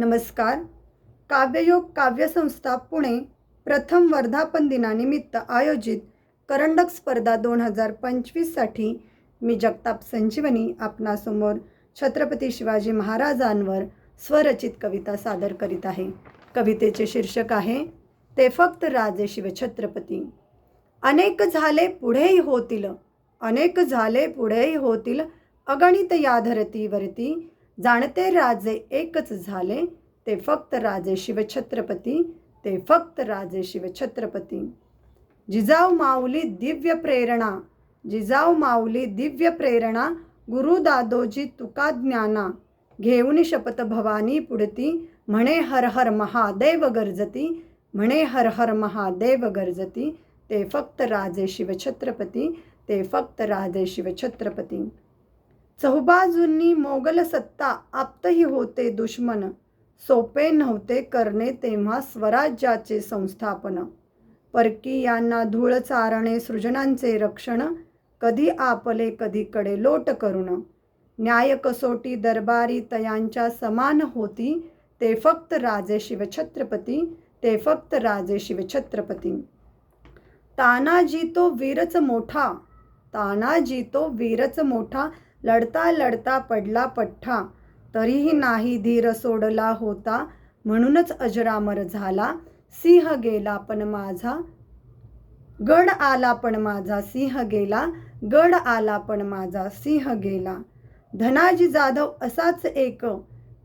नमस्कार. काव्ययोग काव्यसंस्था पुणे प्रथम वर्धापन दिनानिमित्त आयोजित करंडक स्पर्धा दोन हजार पंचवीससाठी मी जगताप संजीवनी आपणासमोर छत्रपती शिवाजी महाराजांवर स्वरचित कविता सादर करीत आहे. कवितेचे शीर्षक आहे ते फक्त राजे शिवछत्रपती अनेक झाले पुढेही होतील अनेक झाले पुढेही होतील अगणित या धरतीवरती जाणते राजे एकच झाले ते फक्त राजे शिवछत्रपती ते फक्त राजे शिवछत्रपती. जिजाऊ माऊली दिव्य प्रेरणा जिजाऊ माऊली दिव्य प्रेरणा गुरु दादोजी तुका ज्ञाना घेऊन शपथ भवानी पुढती म्हणे हर हर महादेव गर्जती म्हणे हर हर महादेव गर्जती ते फक्त राजे शिवछत्रपती ते फक्त राजे शिवछत्रपती. चहुबाजूंनी मोगल सत्ता आप्तही होते दुश्मन. सोपे नव्हते करणे तेव्हा स्वराज्याचे संस्थापन. परकीयांना धूळ चारणे सृजनांचे रक्षण कधी आपले कधी कडे लोट करून न्याय कसोटी दरबारी तयांच्या समान होती ते फक्त राजे शिवछत्रपती ते फक्त राजे शिवछत्रपती. तानाजी तो वीरच मोठा तानाजी तो वीरच मोठा लढता लढता पडला पठ्ठा. तरीही नाही धीर सोडला होता. म्हणूनच अजरामर झाला. सिंह गेला पण माझा. गड आला पण माझा. सिंह गेला. गड आला पण माझा. सिंह गेला. धनाजी जाधव असाच एक.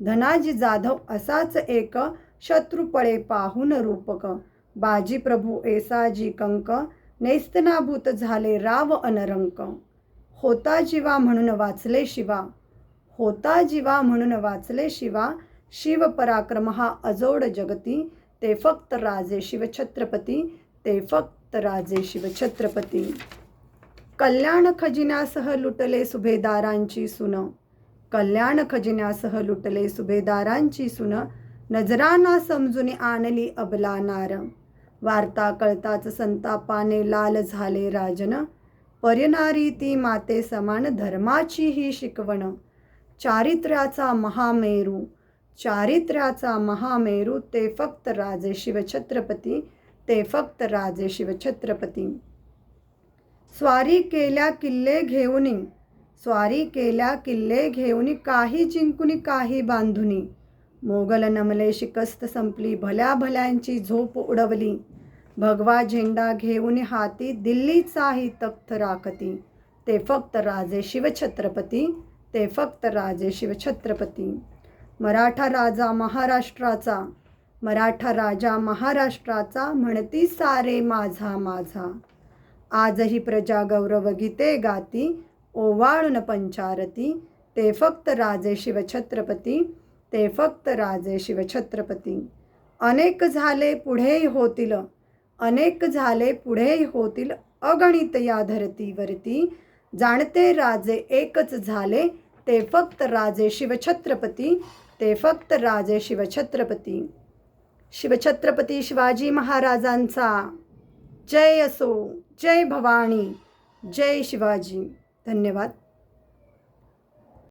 धनाजी जाधव असाच एक. शत्रुपळे पाहून रूपक. बाजी प्रभू एसाजी कंक. नेस्तनाभूत झाले राव अनरंक. होता जीवा म्हणून वाचले शिवा. होता जीवा म्हणून वाचले शिवा. शिव पराक्रम हा अजोड जगती. ते फक्त राजे शिवछत्रपती ते फक्त राजे शिवछत्रपती कल्याण खजिन्यासह लुटले सुभेदारांची सुन. कल्याण खजिन्यासह लुटले सुभेदारांची सुन. नजरांना समजून आणली अबला नार. वार्ता कळताच संतापाने लाल झाले राजन. पर्यनारी ती माते समान धर्माची ही शिकवण. चारित्र्याचा महामेरू चारित्र्याचा महामेरू ते फक्त राजे शिवछत्रपती ते फक्त राजे शिवछत्रपती. स्वारी केल्या किल्ले घेऊनी स्वारी केल्या किल्ले घेऊनी काही जिंकुनी काही बांधुनी मोगल नमले शिकस्त संपली भल्या भल्यांची झोप उडवली. भगवा झेंडा घेऊन हाती दिल्लीचाही तख्त राखती. ते फक्त राजे शिवछत्रपती ते फक्त राजे शिवछत्रपती. मराठा राजा महाराष्ट्राचा मराठा राजा महाराष्ट्राचा म्हणती सारे माझा माझा. आजही प्रजा गौरव गीते गाती ओवाळून पंचारती. ते फक्त राजे शिवछत्रपती ते फक्त राजे शिवछत्रपती. अनेक झाले पुढेही होतील. अनेक झाले पुढेही होतील अगणित या धरतीवरती. जाणते राजे एकच झाले ते फक्त राजे शिवछत्रपती ते फक्त राजे शिवछत्रपती. शिवछत्रपती शिवाजी महाराजांचा. जय असो जय भवानी जय शिवाजी. धन्यवाद.